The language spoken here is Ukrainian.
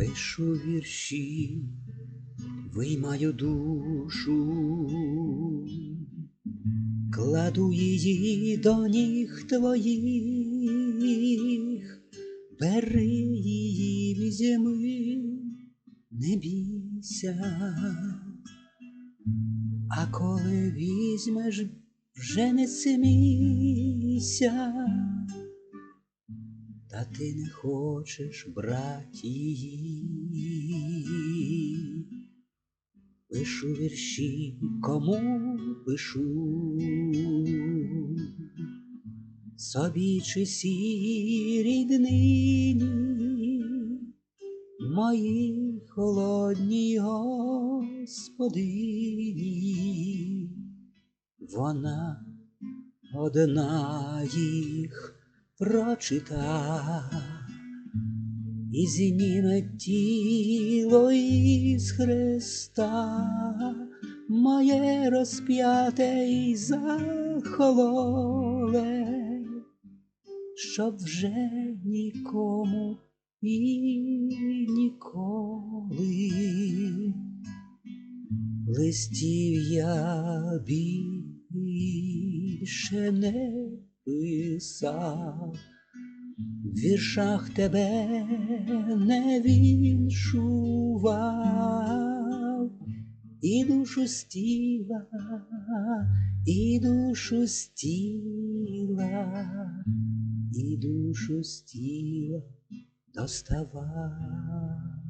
Пишу вірші, виймаю душу, кладу її до ніг твоїх, бери її візьми, не бійся, а коли візьмеш, вже не смійся. Та ти не хочеш брать її. Пишу вірші, кому пишу, собі чи сірій днині, моїй холодній господині, вона одна їх прочита. І зніме тіло із Христа, моє розп'яте і захололе, щоб вже нікому і ніколи. Листів я більше не писав, в віршах тебе не віншував, і душу стіла, і душу стіла, і душу стіла доставав.